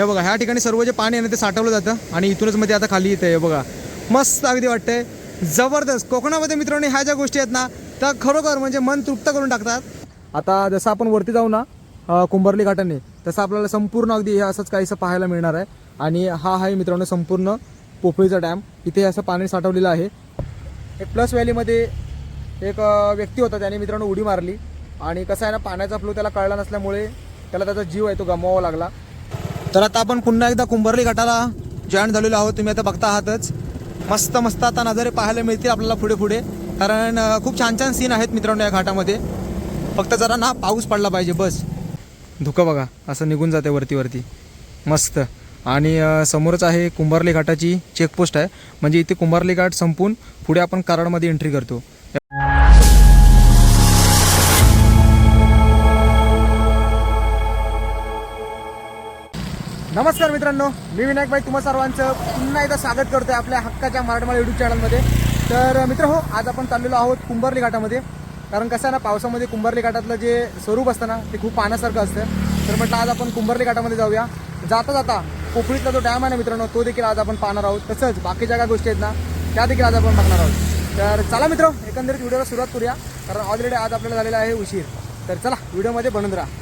हे बघा ह्या ठिकाणी सर्व जे पाणी आहे ना ते साठवलं जातं आणि इथूनच मध्ये आता खाली येतं हे बघा मस्त अगदी वाटतंय. जबरदस्त. कोकणामध्ये मित्रांनो ह्या ज्या गोष्टी आहेत ना त्या खरोखर म्हणजे मन तृप्त करून टाकतात. आता जसं आपण वरती जाऊ ना अ, कुंभारली घाटाने तसं आपल्याला संपूर्ण अगदी हे असंच काहीसं पाहायला मिळणार आहे. आणि हा आहे मित्रांनो संपूर्ण पोफळीचा डॅम. इथे असं पाणी साठवलेलं आहे. एक प्लस व्हॅलीमध्ये एक व्यक्ती होता त्याने मित्रांनो उडी मारली. आणि कसं आहे ना पाण्याचा फ्लो त्याला कळला नसल्यामुळे त्याला त्याचा जीव आहे तो गमवावा लागला. तर आता आपण पुन्हा एकदा कुंभारली घाटाला जॉईन झालेलो आहोत. तुम्ही आता बघता आहातच. मस्त मस्त आता नजारे पाहायला मिळतील आपल्याला पुढे पुढे. कारण खूप छान छान सीन आहेत मित्रांनो या घाटामध्ये. फक्त जरा ना पाऊस पडला पाहिजे बस. धुकं बघा असं निघून जाते वरती वरती. मस्त. आणि समोरच आहे कुंभारली घाटाची चेकपोस्ट आहे. म्हणजे इथे कुंभारली घाट संपून पुढे आपण कराडमध्ये एंट्री करतो. नमस्कार मित्रांनो मी विनायक भाई तुम्हा सर्वांचं पुन्हा एकदा स्वागत करतोय आपल्या हक्काच्या मराठमाला युट्यूब चॅनलमध्ये तर मित्र हो आज आपण चाललेलो आहोत कुंभारली घाटामध्ये. कारण कसं आहे ना पावसामध्ये कुंभारली घाटातलं जे स्वरूप असतं ना ते खूप पाहण्यासारखं असतं. तर म्हटलं आज आपण कुंभारली घाटामध्ये जाऊया. जाता जाता कोकणीतला जो डॅम आहे ना मित्रांनो तो देखील आज आपण पाहणार आहोत. तसंच बाकीच्या काय गोष्टी आहेत ना त्या देखील आज आपण बघणार आहोत. तर चला मित्र एकंदरीत व्हिडिओला सुरुवात करूया. कारण ऑलरेडी आज आपल्याला झालेला आहे उशीर. तर चला व्हिडिओमध्ये बनून राहा.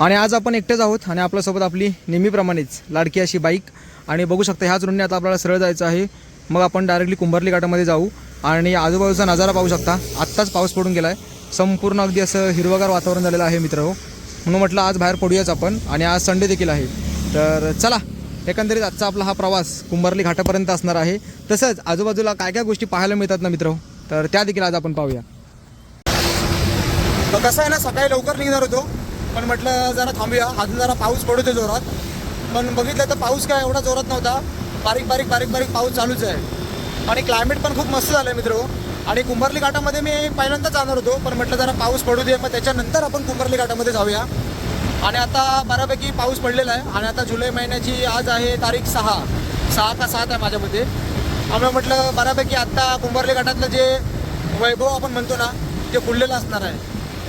आणि आज आपण एकटेच आहोत आणि आपल्यासोबत आपली नेहमीप्रमाणेच लाडकी अशी बाईक. आणि बघू शकता ह्याच रोडने आता आपल्याला सरळ जायचं आहे. मग आपण डायरेक्टली कुंभारली घाटामध्ये जाऊ आणि आजूबाजूचा नजारा पाहू शकता. आत्ताच पाऊस पडून गेला आहे संपूर्ण अगदी असं हिरवगार वातावरण झालेलं आहे मित्र म्हणून म्हटलं आज बाहेर पडूयाच आपण आणि आज संडे देखील आहे. तर चला एकंदरीत आजचा आपला हा प्रवास कुंभारली घाटापर्यंत असणार आहे. तसंच आजूबाजूला काय काय गोष्टी पाहायला मिळतात ना मित्र तर त्या देखील आज आपण पाहूया. तर कसं आहे ना सकाळी लवकर निघणार होतो. पण म्हटलं जरा थांबूया. अजून जरा पाऊस पडतो जोरात. पण बघितलं तर पाऊस काय एवढा जोरात नव्हता. बारीक बारीक बारीक बारीक पाऊस चालूच आहे. आणि क्लायमेट पण खूप मस्त झालं आहे मित्र. आणि कुंभारली घाटामध्ये मी पहिल्यांदाच जाणार होतो पण म्हटलं जरा पाऊस पडू दे. मग त्याच्यानंतर आपण कुंभारली घाटामध्ये जाऊया. आणि आता बऱ्यापैकी पाऊस पडलेला आहे. आणि आता जुलै महिन्याची आज आहे तारीख सहा. सहा का सात आहे माझ्यामध्ये. आम्हाला म्हटलं बऱ्यापैकी आत्ता कुंभारली घाटातलं जे वैभव आपण म्हणतो ना ते खुललेलं असणार आहे.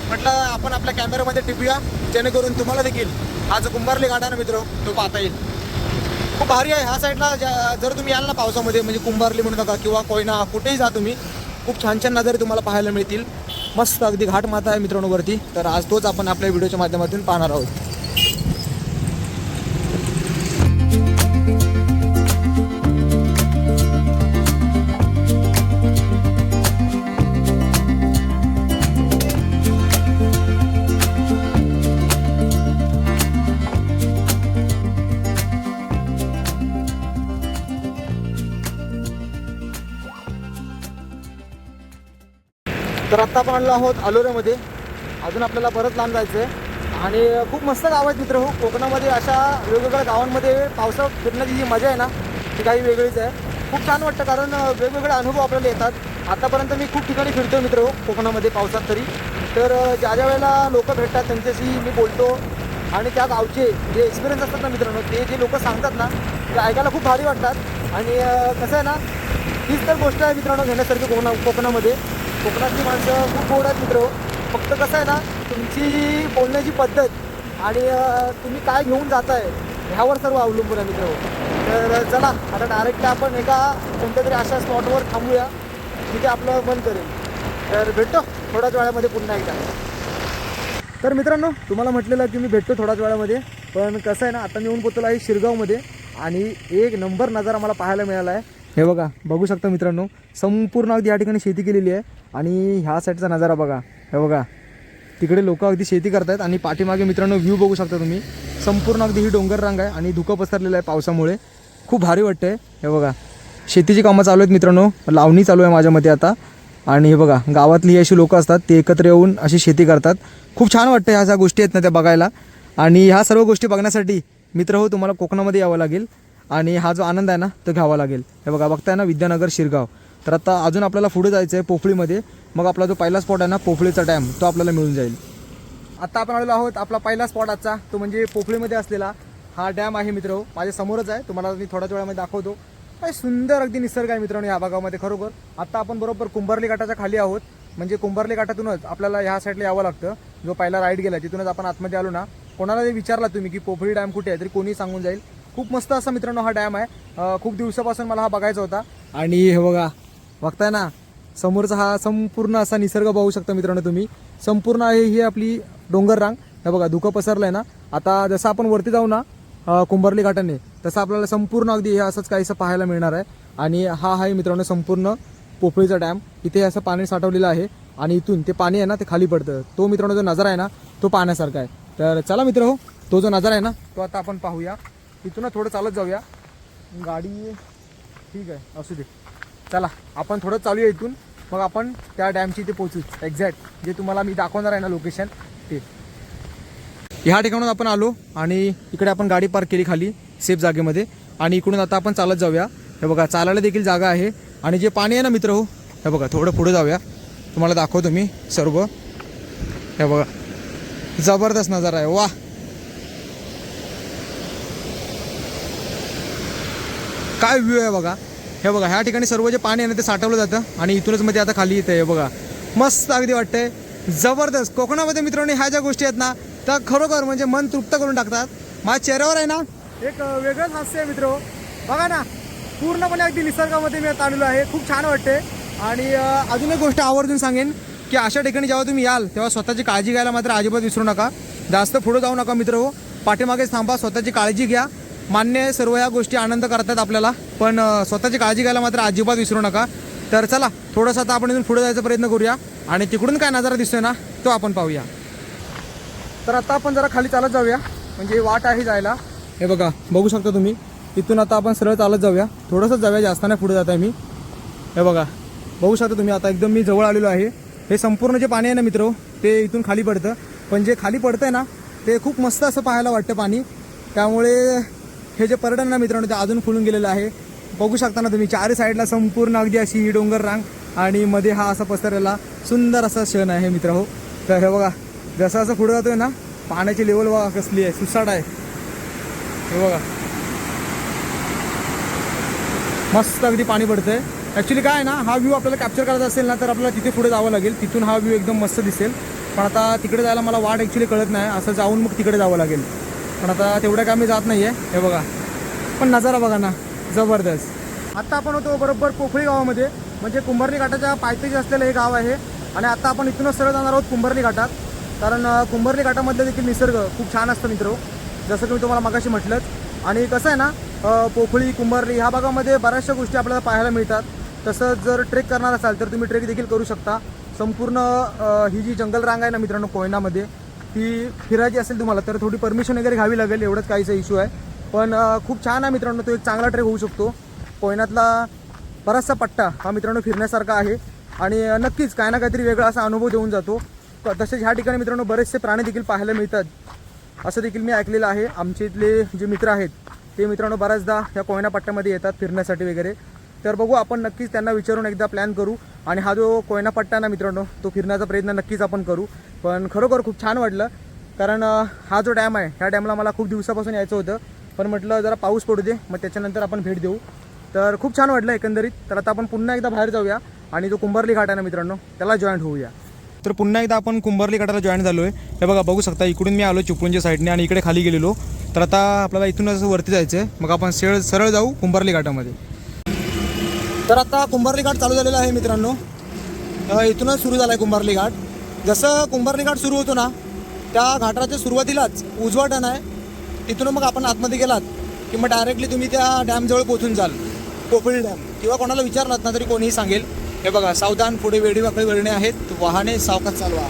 म्हटलं आपण आपल्या कॅमेऱ्यामध्ये टिपूया. जेणेकरून तुम्हाला देखील हा जो कुंभारली घाट आहे ना मित्र तो पाहता येईल. खूप भारी आहे. ह्या साईडला ज्या- जर तुम्ही याल ना पावसामध्ये म्हणजे कुंभारली म्हणू नका किंवा कोयना कुठेही जा तुम्ही खूप छान छान नजरे तुम्हाला पाहायला मिळतील. मस्त अगदी घाट माता आहे मित्रांनो वरती. तर आज तोच आपण आपल्या व्हिडिओच्या माध्यमातून पाहणार आहोत. आता आपण आलो आहोत अलोऱ्यामध्ये अजून आपल्याला परत लांब जायचं आहे आणि खूप मस्त गाव आहेत मित्र हो. कोकणामध्ये अशा वेगवेगळ्या गावांमध्ये पावसाळ्यात फिरण्याची जी मजा आहे ना ती काही वेगळीच आहे. खूप छान वाटतं कारण वेगवेगळे अनुभव आपल्याला येतात. आतापर्यंत मी खूप ठिकाणी फिरतो मित्र हो कोकणामध्ये पावसात तरी. तर ज्या ज्या वेळेला लोक भेटतात त्यांच्याशी मी बोलतो. आणि त्या गावचे जे एक्सपिरियन्स असतात ना मित्रांनो ते जे लोक सांगतात ना ते ऐकायला खूप भारी वाटतात. आणि कसं आहे ना हीच तर गोष्ट आहे मित्रांनो घेण्यासारखी कोकणा कोकणामध्ये. कोकणातली माणसं खूप गोड आहेत मित्र हो. फक्त कसं आहे ना तुमची बोलण्याची पद्धत आणि तुम्ही काय घेऊन जाताय ह्यावर सर्व अवलंबून आहे मित्र हो. तर चला आता डायरेक्ट आपण एका कोणत्या तरी अशा स्पॉटवर थांबूया तिथे आपलं मन करेल. तर भेटतो थोड्याच वेळामध्ये पुन्हा एकदा. तर मित्रांनो तुम्हाला म्हटलेलं की मी भेटतो थोड्याच वेळामध्ये पण कसं आहे ना आता मी येऊन पोचलो आहे शिरगावमध्ये आणि एक नंबर नजारा मला पाहायला मिळाला आहे. हे बघा बघू शकता मित्रांनो संपूर्ण अगदी या ठिकाणी शेती केलेली आहे आणि ह्या साईडचा नजारा बघा. हे बघा तिकडे लोक अगदी शेती करतायत आणि पाठीमागे मित्रांनो व्ह्यू बघू शकता तुम्ही. संपूर्ण अगदी ही डोंगर रांग आहे आणि धुकं पसरलेलं आहे पावसामुळे. खूप भारी वाटतंय. हे बघा शेतीची कामं चालू आहेत मित्रांनो लावणी चालू आहे माझ्या मते आता. आणि हे बघा गावातली अशी लोकं असतात ते एकत्र येऊन अशी शेती करतात. खूप छान वाटतं ह्या ज्या गोष्टी आहेत ना त्या बघायला. आणि ह्या सर्व गोष्टी बघण्यासाठी मित्र हो तुम्हाला कोकणामध्ये यावं लागेल. आणि हा जो आनंद आहे ना तो घ्यावा लागेल. हे बघा बघताय ना विद्यानगर शिरगाव. तर आता अजून आपल्याला पुढे जायचं आहे पोफळीमध्ये. मग आपला जो पहिला स्पॉट आहे ना पोफळीचा डॅम तो आपल्याला मिळून जाईल. आता आपण आलेलो आहोत आपला पहिला स्पॉट आजचा तो म्हणजे पोफळीमध्ये असलेला हा डॅम आहे मित्र. हो. माझ्या समोरच आहे. तुम्हाला मी थोड्याच वेळामध्ये दाखवतो. काय सुंदर अगदी निसर्ग आहे मित्रांनो या भागामध्ये खरोखर. आता आपण बरोबर कुंभारली घाटाच्या खाली आहोत. म्हणजे कुंभारली घाटातूनच आपल्याला ह्या साईडला यावं लागतं. जो पहिला राईड गेला तिथूनच आपण आतमध्ये आलो ना. कोणाला जरी विचारला तुम्ही की पोफळी डॅम कुठे आहे तरी कोणी सांगून जाईल. खूप मस्त असा मित्रांनो हा डॅम आहे. खूप दिवसापासून मला हा बघायचा होता. आणि हे बघा बघताय ना समोरचा हा संपूर्ण असा निसर्ग बघू शकता मित्रांनो तुम्ही. संपूर्ण आहे ही आपली डोंगर रांग हे बघा धुकं पसरलं आहे ना. आता जसं आपण वरती जाऊ ना कुंभारली घाटाने तसं आपल्याला संपूर्ण अगदी हे असंच काहीसं पाहायला मिळणार आहे. आणि हा आहे मित्रांनो संपूर्ण पोफळीचा डॅम. इथे असं पाणी साठवलेलं आहे. आणि इथून ते पाणी आहे ना ते खाली पडतं. तो मित्रांनो जो नजारा आहे ना तो पाहण्यासारखा आहे. तर चला मित्र हो तो जो नजारा आहे ना तो आता आपण पाहूया. इथून थोडं चालत जाऊया. गाडी ठीक आहे असू दे. चला आपण थोडं चालूया इथून. मग आपण त्या डॅमची इथे पोचू एक्झॅक्ट जे तुम्हाला मी दाखवणार आहे ना लोकेशन ते. ह्या ठिकाणून आपण आलो आणि इकडे आपण गाडी पार्क केली खाली सेफ जागेमध्ये. आणि इकडून आता आपण चालत जाऊया. हे बघा चालायला देखील जागा आहे. आणि जे पाणी आहे ना मित्र हो हे बघा थोडं पुढे जाऊया. तुम्हाला दाखवतो मी सर्व. हे बघा. जबरदस्त नजारा आहे. वा काय व्ह्यू आहे बघा? हे बघा ह्या ठिकाणी सर्व जे पाणी आहे ना ते साठवलं जातं आणि इथूनच मध्ये आता खाली येतं हे बघा. मस्त अगदी वाटतंय. जबरदस्त. कोकणामध्ये मित्रांनो ह्या ज्या गोष्टी आहेत ना त्या खरोखर म्हणजे मन तृप्त करून टाकतात. माझ्या चेहऱ्यावर आहे ना एक वेगळंच हास्य आहे मित्र. बघा ना पूर्णपणे अगदी निसर्गामध्ये मी आता आलेलो आहे. खूप छान वाटते आणि अजून एक गोष्ट आवर्जून सांगेन की अशा ठिकाणी जेव्हा तुम्ही याल तेव्हा स्वतःची काळजी घ्यायला मात्र अजिबात विसरू नका. जास्त पुढे जाऊ नका मित्र. हो पाठीमागेच थांबा स्वतःची काळजी घ्या. मान्य आहे, सर्व या गोष्टी आनंद करतात आपल्याला. पण स्वतःची काळजी घ्यायला मात्र अजिबात विसरू नका. तर चला थोडंसं आता आपण इथून पुढे जायचा प्रयत्न करूया. आणि तिकडून काय नजारा दिसतोय ना तो आपण पाहूया. तर आता आपण जरा खाली चालत जाऊया. म्हणजे वाट आहे जायला. हे बघा बघू शकता तुम्ही. इथून आता आपण सरळ चालत जाऊया. थोडंसं जाऊया जास्त नाही पुढे जात आहे मी. हे बघा बघू शकता तुम्ही आता एकदम मी जवळ आलेलो आहे. हे संपूर्ण जे पाणी आहे ना मित्र ते इथून खाली पडतं. पण जे खाली पडतं आहे ना ते खूप मस्त असं पाहायला वाटतं पाणी. त्यामुळे हे जे पर्यटन ना मित्रांनो ते अजून फुलून गेलेलं आहे. बघू शकता ना तुम्ही चारही साईडला संपूर्ण अगदी अशी ही डोंगर रांग आणि मध्ये हा असा पसरलेला सुंदर असा क्षण आहे मित्र हो. तर हे बघा जसं असं पुढे जातोय ना पाण्याची लेवल बघा कसली आहे सुसाट आहे. हे बघा. मस्त अगदी पाणी पडतंय. ॲक्च्युली काय ना हा व्ह्यू आपल्याला कॅप्चर करायचा असेल ना तर आपल्याला तिथे पुढे जावं लागेल. तिथून हा व्ह्यू एकदम मस्त दिसेल. पण आता तिकडे जायला मला वाट ॲक्च्युली कळत नाही. असं जाऊन मग तिकडे जावं लागेल. पण आता तेवढं काय मी जात नाही आहे हे बघा. पण नजारा बघा ना. जबरदस्त. आता आपण होतो बरोबर पोखळी गावामध्ये. म्हणजे कुंभारली घाटाच्या पायथ्याशी असलेलं हे गाव आहे. आणि आता आपण इथूनच सरळ जाणार आहोत कुंभारली घाटात. कारण कुंभर्णी कुंभारली घाटामधलं देखील निसर्ग खूप छान असतं मित्र. जसं की मी तुम्हाला मगाशी म्हटलंच. आणि कसं आहे ना पोखळी कुंभारली ह्या भागामध्ये बऱ्याचशा गोष्टी आपल्याला पाहायला मिळतात. तसंच जर ट्रेक करणार असाल तर तुम्ही ट्रेक देखील करू शकता. संपूर्ण ही जी जंगल रांग आहे ना मित्रांनो कोयनामध्ये. ती फिरायची असेल तुम्हाला तर थोडी परमिशन वगैरे घ्यावी लागेल एवढंच काहीचा इश्यू आहे. पण खूप छान आहे मित्रांनो तो एक चांगला ट्रेक होऊ शकतो. कोयनातला बराचसा पट्टा हा मित्रांनो फिरण्यासारखा आहे. आणि नक्कीच काय ना काहीतरी वेगळा असा अनुभव देऊन जातो. तसेच ह्या ठिकाणी मित्रांनो बरेचसे प्राणी देखील पाहायला मिळतात. असं देखील मी ऐकलेलं आहे. आमचे इथले जे मित्र आहेत ते मित्रांनो बऱ्याचदा या कोयना पट्ट्यामध्ये येतात फिरण्यासाठी वगैरे. तर बघू आपण नक्कीच त्यांना विचारून एकदा प्लॅन करू. आणि हा जो कोयना पट्टा ना मित्रांनो तो फिरण्याचा प्रयत्न नक्कीच आपण करू. पण खरोखर खूप छान वाटलं कारण हा जो डॅम आहे ह्या डॅमला मला खूप दिवसापासून यायचं होतं. पण म्हटलं जरा पाऊस पडू दे मग त्याच्यानंतर आपण भेट देऊ. तर खूप छान वाटलं एकंदरीत. तर आता आपण पुन्हा एकदा बाहेर जाऊया. आणि जो कुंभारली घाट आहे ना मित्रांनो त्याला जॉईंट होऊया. तर पुन्हा एकदा आपण कुंभारली घाटाला जॉईन झालो आहे हे बघा बघू शकता इकडून मी आलो चिपळूणच्या साईडने आणि इकडे खाली गेलेलो. तर आता आपल्याला इथूनच असं वरती जायचं आहे मग आपण सेळ सरळ जाऊ कुंभारली घाटामध्ये. तर आता कुंभारली घाट चालू झालेला आहे मित्रांनो. इथूनच सुरू झाला आहे कुंभारली घाट. जसं कुंभारली घाट सुरू होतो ना त्या घाटाच्या सुरुवातीलाच उजवा टन आहे. तिथून मग आपण आतमध्ये गेलात की मग डायरेक्टली तुम्ही त्या डॅमजवळ पोचून जाल. कोपळी डॅम किंवा कोणाला विचारलात ना तरी कोणीही सांगेल. हे बघा सावधान पुढे वेडी वाकडी वळणे आहेत. वाहने सावकाश चालवा.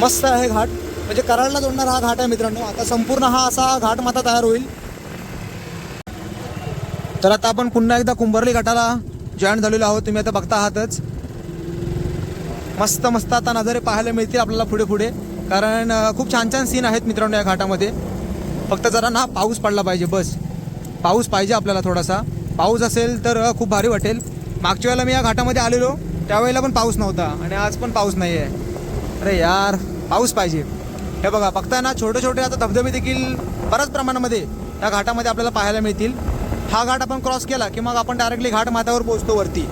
मस्त आहे घाट. म्हणजे कराडला जोडणारा हा घाट आहे मित्रांनो. आता संपूर्ण हा असा घाट माता तयार होईल. तर आता आपण पुन्हा एकदा कुंभारली घाटाला जॉईन झालेलो आहोत. तुम्ही आता बघता आहातच. मस्त मस्त आता नजारे पाहायला मिळतील आपल्याला पुढे पुढे. कारण खूप छान छान सीन आहेत मित्रांनो या घाटामध्ये. फक्त जरा ना पाऊस पडला पाहिजे बस. पाऊस पाहिजे आपल्याला थोडासा. पाऊस असेल तर खूप भारी वाटेल. मागच्या वेळेला मी या घाटामध्ये आलेलो. त्यावेळेला पण पाऊस नव्हता आणि आज पण पाऊस नाही आहे अरे यार पाऊस पाहिजे. हे बघा फक्त ना छोटे छोटे आता धबधबे देखील बऱ्याच प्रमाणामध्ये या घाटामध्ये आपल्याला पाहायला मिळतील. हा घाट आपण क्रॉस केला की मग आपण डायरेक्टली घाट माथ्यावर पोहोचतो वरती.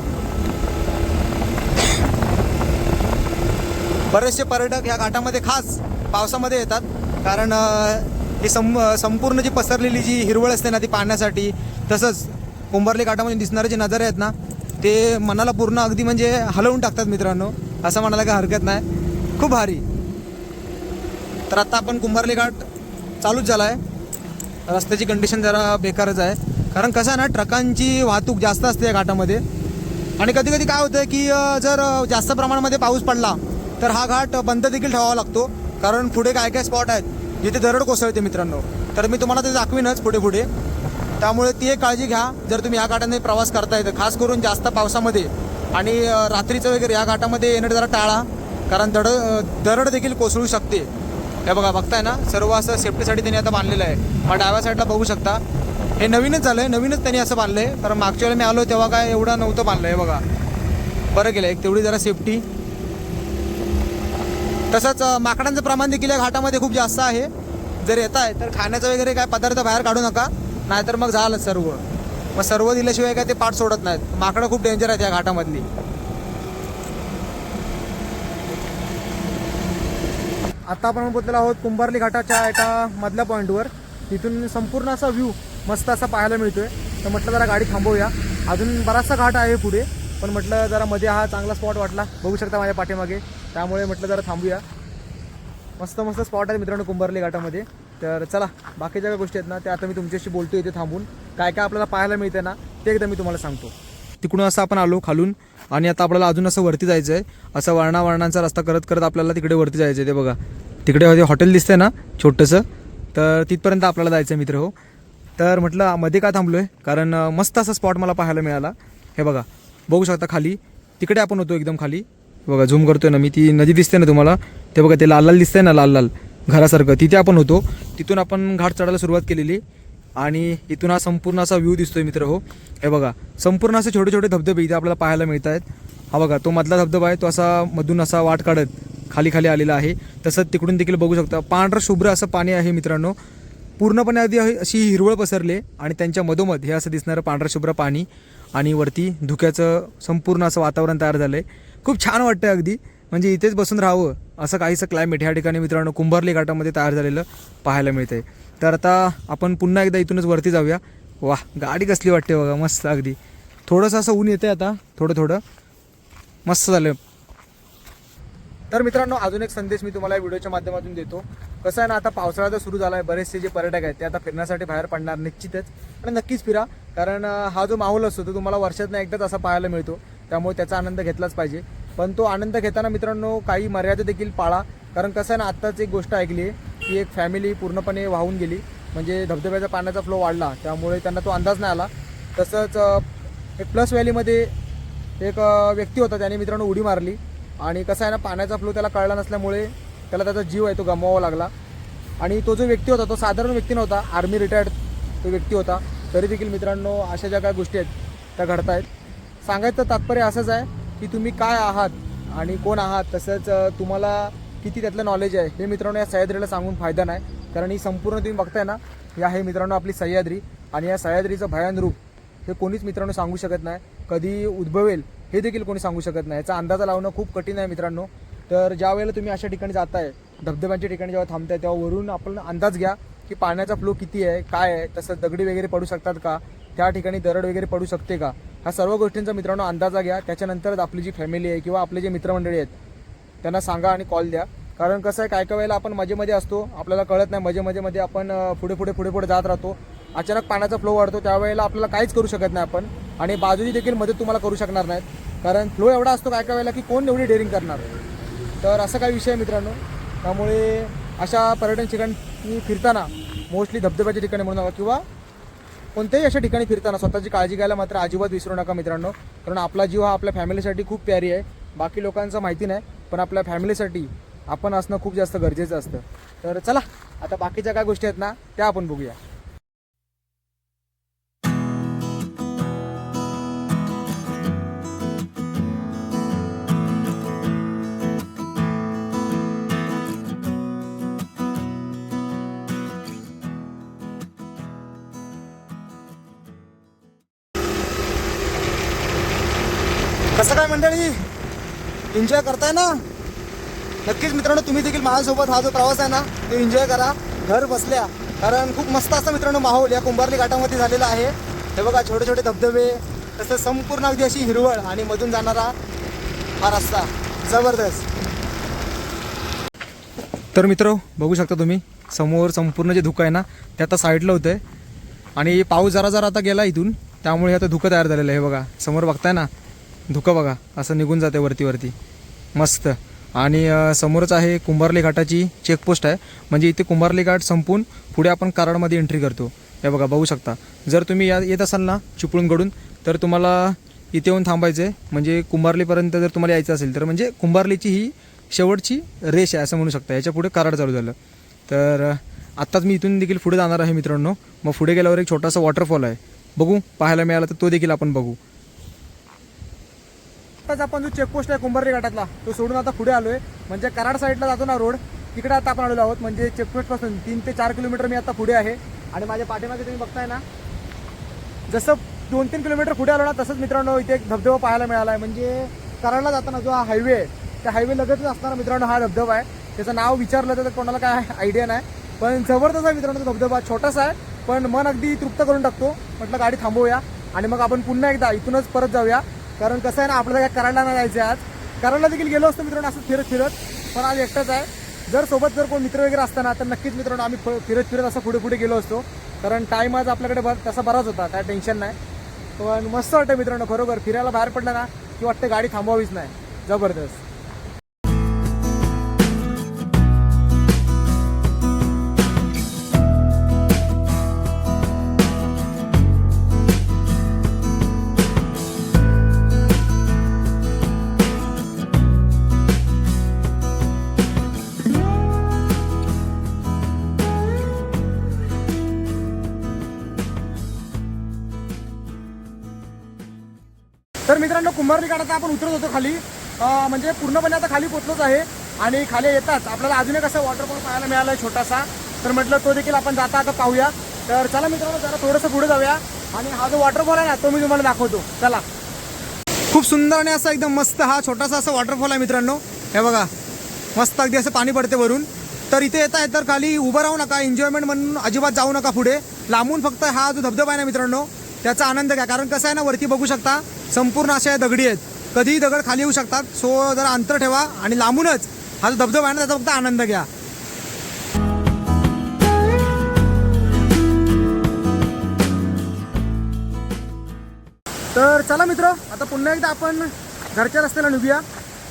बरेचसे पर्यटक ह्या घाटामध्ये खास पावसामध्ये येतात. कारण ही सं संपूर्ण जी पसरलेली जी हिरवळ असते ना ती पाहण्यासाठी तसंच कुंभारली घाटामध्ये दिसणारे जे नजारे आहेत ना ते मनाला पूर्ण अगदी म्हणजे हलवून टाकतात मित्रांनो. असं म्हणायला काही हरकत नाही. खूप भारी. तर आत्ता आपण कुंभारली घाट चालूच झाला आहे. रस्त्याची कंडिशन जरा बेकारच आहे. कारण कसं आहे ना ट्रकांची वाहतूक जास्त असते या घाटामध्ये. आणि कधी कधी काय होतं की जर जास्त प्रमाणामध्ये पाऊस पडला तर हा घाट बंद देखील ठेवावा लागतो. कारण पुढे काय काय स्पॉट आहेत जिथे दरड कोसळते मित्रांनो. तर मी तुम्हाला ते दाखवीनच पुढे पुढे. त्यामुळे ती एक काळजी घ्या जर तुम्ही या घाटाने प्रवास करताय तर खास करून जास्त पावसामध्ये. आणि रात्रीचं वगैरे या घाटामध्ये येणं जरा टाळा कारण दड दरड देखील कोसळू शकते. हे बघा बघताय ना? सर्व असं सेफ्टीसाठी त्यांनी आता बांधलेलं आहे. मग डाव्या साईडला बघू शकता. हे नवीनच झालं आहे नवीनच त्यांनी असं बांधलं आहे कारण मागच्या वेळेला मी आलो तेव्हा काय एवढं नव्हतं बांधलं आहे बघा. बरं केलं एक तेवढी जरा सेफ्टी तसंच माकडांचं प्रमाण देखील या घाटामध्ये खूप जास्त आहे. जर येत आहे तर खाण्याचं वगैरे काय पदार्थ बाहेर काढू नका. नाहीतर मग झालं सर्व. मग सर्व दिल्याशिवाय काय ते पाठ सोडत नाहीत. माकडं खूप डेंजर आहेत या घाटामधली. आता आपण पोहोचलेलो आहोत कुंभारली घाटाच्या एका मधल्या पॉईंटवर तिथून संपूर्ण असा व्ह्यू मस्त असा पाहायला मिळतोय. तर म्हटलं जरा गाडी थांबवूया. अजून बराचसा घाट आहे पुढे पण म्हटलं जरा मध्ये हा चांगला स्पॉट वाटला. बघू शकता माझ्या पाठीमागे. त्यामुळे म्हटलं जरा थांबूया. मस्त मस्त स्पॉट आहे मित्रांनो कुंभारली घाटामध्ये. तर चला बाकीच्या ज्या गोष्टी आहेत ना त्या आता मी तुमच्याशी बोलतो इथे थांबून. काय काय आपल्याला पाहायला मिळते ना ते एकदा मी तुम्हाला सांगतो. तिकडून असं आपण आलो खालून आणि आता आपल्याला अजून असं वरती जायचं आहे. असं वर्णा रस्ता करत करत आपल्याला तिकडे वरती जायचं आहे ते बघा. तिकडे हॉटेल दिसतंय ना छोटंसं तर तिथपर्यंत आपल्याला जायचं आहे मित्र हो. तर म्हटलं मध्ये का थांबलो आहे कारण मस्त असा स्पॉट मला पाहायला मिळाला. हे बघा बघू शकता खाली. तिकडे आपण होतो एकदम खाली. बघा झूम करतोय ना मी. ती नदी दिसते ना तुम्हाला? ते बघा ते लाल लाल दिसतंय ना लाल लाल घरासारखं. तिथे आपण होतो. तिथून आपण घाट चढायला सुरुवात केलेली. आणि इथून हा संपूर्ण असा व्ह्यू दिसतोय मित्र हो. हे बघा संपूर्ण असे छोटे छोटे धबधबे इथे आपल्याला पाहायला मिळत आहेत हा बघा तो मधला धबधबा आहे तो असा मधून असा वाट काढत खाली खाली आलेला आहे. तसंच तिकडून देखील बघू शकता. पांढरं शुभ्र असं पाणी आहे मित्रांनो. पूर्णपणे आधी अशी- हिरवळ पसरले आणि त्यांच्या मधोमध हे असं दिसणारं पांढरं शुभ्र पाणी आणि वरती धुक्याचं संपूर्ण असं वातावरण तयार झालं आहे खूप छान वाटतं अगदी. म्हणजे इथेच बसून राहावं असं काहीसं क्लायमेट ह्या ठिकाणी मित्रांनो कुंभारली घाटामध्ये तयार झालेलं पाहायला मिळतं आहे तर आता आपण पुन्हा एकदा इथूनच वरती जाऊया. वा गाडी कसली वाटते बघा मस्त अगदी. थोडंसं असं ऊन येतं आहे आता थोडं थोडं. मस्त झालं. तर मित्रांनो अजून एक संदेश मी तुम्हाला या व्हिडिओच्या माध्यमातून देतो. कसं आहे ना आता पावसाळा तर सुरू झाला आहे बरेचसे जे पर्यटक आहेत ते आता फिरण्यासाठी बाहेर पडणार निश्चितच. आणि नक्कीच फिरा कारण हा जो माहोल असतो तो तुम्हाला वर्षातनं एकदाच असा पाहायला मिळतो. त्यामुळे त्याचा आनंद घेतलाच पाहिजे. पण तो आनंद घेताना मित्रांनो काही मर्यादा देखील पाळा. कारण कसं आहे ना आत्ताच एक गोष्ट ऐकली आहे की एक फॅमिली पूर्णपणे वाहून गेली. म्हणजे धबधब्याचा पाण्याचा फ्लो वाढला त्यामुळे त्यांना तो अंदाज नाही आला. तसंच एक प्लस व्हॅलीमध्ये एक व्यक्ती होता त्याने मित्रांनो उडी मारली. आणि कसं आहे ना पाण्याचा फ्लो त्याला कळला नसल्यामुळे त्याला त्याचा जीव आहे तो गमवावा लागला. आणि तो जो व्यक्ती होता तो साधारण व्यक्ती नव्हता आर्मी रिटायर्ड तो व्यक्ती होता. तरी देखील मित्रांनो अशा ज्या काही गोष्टी आहेत त्या घडत आहेत सांगायचं तात्पर्य असंच आहे की तुम्ही काय आहात आणि कोण आहात तसंच तुम्हाला किती त्यातलं नॉलेज आहे हे मित्रांनो या सह्याद्रीला सांगून फायदा नाही. कारण ही संपूर्ण तुम्ही बघताय ना ही आहे मित्रांनो आपली सह्याद्री. आणि या सह्याद्रीचं भयान रूप हे कोणीच मित्रांनो सांगू शकत नाही. कधी उद्भवेल हे देखील कोणी सांगू शकत नाही. याचा अंदाजा लावणं खूप कठीण आहे मित्रांनो. तर ज्या वेळेला तुम्ही अशा ठिकाणी जाताय धबधब्यांच्या ठिकाणी जेव्हा थांबताय तेव्हा वरून आपण अंदाज घ्या की पाण्याचा फ्लो किती आहे काय आहे तसं दगडी वगैरे पडू शकतात का? त्या ठिकाणी दरड वगैरे पडू शकते का? ह्या सर्व गोष्टींचा मित्रांनो अंदाजा घ्या. त्याच्यानंतरच आपली जी फॅमिली आहे किंवा आपले जे मित्रमंडळी आहेत त्यांना सांगा आणि कॉल द्या. कारण कसं आहे काय काय वेळेला आपण मजेमध्ये असतो. आपल्याला कळत नाही मजे मजेमध्ये आपण पुढे पुढे पुढे पुढे जात राहतो. अचानक पाण्याचा फ्लो वाढतो. त्यावेळेला आपल्याला काहीच करू शकत नाही आपण. आणि बाजूची देखील मदत तुम्हाला करू शकणार नाहीत. कारण फ्लो एवढा असतो काय काय वेळेला की कोण एवढी डेअरिंग करणार? तर असा काही विषय आहे मित्रांनो. त्यामुळे अशा पर्यटन ठिकाणी फिरताना मोस्टली धबधब्याच्या ठिकाणी म्हणू नका किंवा कोणत्याही अशा ठिकाणी फिरताना स्वतःची काळजी घ्यायला मात्र अजिबात विसरू नका मित्रांनो. कारण आपला जीव हा आपल्या फॅमिलीसाठी खूप प्यारी आहे. बाकी लोकांचं माहिती नाही पण आपल्या फॅमिलीसाठी आपण असणं खूप जास्त गरजेचं असतं. तर चला आता बाकीच्या काय गोष्टी आहेत ना त्या आपण बघूया. मंडळी? एन्जॉय करताय ना? नक्कीच मित्रांनो तुम्ही देखील माझ्यासोबत हा जो प्रवास आहे ना तो एन्जॉय करा. घर बसल्या. कारण खूप मस्त असं मित्रांनो माहोल या कुंभारली घाटामध्ये झालेला आहे. हे बघा छोटे छोटे धबधबे तसं संपूर्ण अगदी अशी हिरवळ आणि मधून जाणारा हा रस्ता. जबरदस्त. तर मित्र बघू शकता तुम्ही समोर संपूर्ण जे धुकं आहे ना ते आता साईडला होतं आहे आणि पाऊस जरा जरा आता गेला इथून त्यामुळे आता धुकं तयार झालेलं आहे हे बघा. समोर बघताय ना धुकं बघा असं निघून जाते वरती वरती. मस्त. आणि समोरच आहे कुंभारली घाटाची चेकपोस्ट आहे. म्हणजे इथे कुंभारली घाट संपून पुढे आपण कराडमध्ये एंट्री करतो. हे बघा बघू शकता. जर तुम्ही या येत असाल ना चिपळूणकडून तर तुम्हाला इथे येऊन थांबायचं आहे म्हणजे कुंभारलीपर्यंत जर तुम्हाला यायचं असेल तर म्हणजे कुंभारलीची ही शेवटची रेष आहे असं म्हणू शकता. याच्यापुढे कराड चालू झालं. तर आत्ताच मी इथून देखील पुढे जाणार आहे मित्रांनो. मग पुढे गेल्यावर एक छोटासा वॉटरफॉल आहे. बघू पाहायला मिळाला तर तो देखील आपण बघू. आत्ताच आपण जो चेकपोस्ट आहे कुंभारली घाटातला तो सोडून आता पुढे आलोय. म्हणजे कराड साईडला जातो ना रोड तिकडे आता आपण आलेलो आहोत. म्हणजे चेकपोस्टपासून तीन ते चार किलोमीटर मी आता पुढे आहे. आणि माझ्या पाठीमागे तुम्ही बघताय ना जसं दोन तीन किलोमीटर पुढे आलो ना तसंच मित्रांनो इथे एक धबधबा पाहायला मिळाला आहे म्हणजे कराडला जाताना जो हा हायवे आहे त्या हायवे लगतच असणारा मित्रांनो हा धबधबा आहे. त्याचं नाव विचारलं तर कोणाला काय आयडिया नाही. पण जबरदस्त आहे मित्रांनो तो धबधबा छोटासा आहे. पण मन अगदी तृप्त करून टाकतो. म्हटलं गाडी थांबवूया. आणि मग आपण पुन्हा एकदा इथूनच परत जाऊया. कारण कसं आहे ना आपल्याला काय कराडला नाही जायचं आहे आज. कराडला देखील गेलो असतो मित्रांनो असं फिरत फिरत. पण आज एकटाच आहे. जर सोबत जर कोण मित्र वगैरे असताना तर नक्कीच मित्रांनो आम्ही फिरत फिरत असं पुढे पुढे गेलो असतो. कारण टाईम आज आपल्याकडे बर तसा बराच होता काय टेन्शन नाही. पण मस्त वाटतं मित्रांनो खरोखर. फिरायला बाहेर पडलं ना की वाटतं गाडी थांबवावीच नाही. जबरदस्त. तर मित्रांनो आपण उतरत होतो खाली. म्हणजे पूर्णपणे आता खाली पोचलोच आहे. आणि खाली येताच आपल्याला अजून एक असं वॉटरफॉल पाहायला मिळाला आहे छोटासा. तर म्हटलं तो देखील आपण जाता आता पाहूया. तर चला मित्रांनो जरा थोडंसं पुढे जाऊया. आणि हा जो वॉटरफॉल आहे ना तो मी तुम्हाला दाखवतो. चला. खूप सुंदर आणि असा एकदम मस्त हा छोटासा असा वॉटरफॉल आहे मित्रांनो. हे बघा. मस्त अगदी असं पाणी पडते वरून. तर इथे येत आहे तर खाली उभं राहू नका एन्जॉयमेंट म्हणून अजिबात जाऊ नका पुढे. लांबून फक्त हा जो धबधबा आहे ना मित्रांनो त्याचा आनंद घ्या. कारण कसं आहे ना वरती बघू शकता संपूर्ण अशा दगडी आहेत. कधीही दगड खाली येऊ शकतात. सो जरा अंतर ठेवा आणि लांबूनच हा जो धबधबा आहे ना त्याचा फक्त आनंद घ्या. तर चला मित्र आता पुन्हा एकदा आपण घरच्या रस्त्याला निघूया.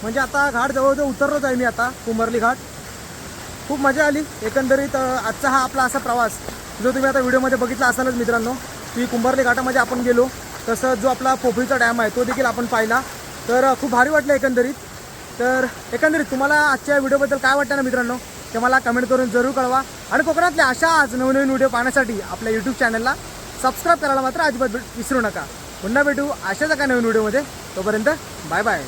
म्हणजे आता घाट जवळजवळ उतरलोच आहे मी आता कुंभारली घाट. खूप मजा आली. एकंदरीत आजचा हा आपला असा प्रवास जो तुम्ही आता व्हिडिओमध्ये बघितला असालच मित्रांनो की कुंभारली घाटामध्ये आपण गेलो. तसं जो आपला पोफळीचा डॅम आहे तो देखील आपण पाहिला. तर खूप भारी वाटलं एकंदरीत. तर एकंदरीत तुम्हाला आजच्या व्हिडिओबद्दल काय वाटतं ना मित्रांनो? ते मला कमेंट करून जरूर कळवा. आणि कोकणातल्या अशाच नवनवीन व्हिडिओ पाहण्यासाठी आपल्या यूट्यूब चॅनलला सबस्क्राईब करायला मात्र अजिबात विसरू नका. पुन्हा भेटू अशाच एका नवीन व्हिडिओमध्ये. तोपर्यंत बाय बाय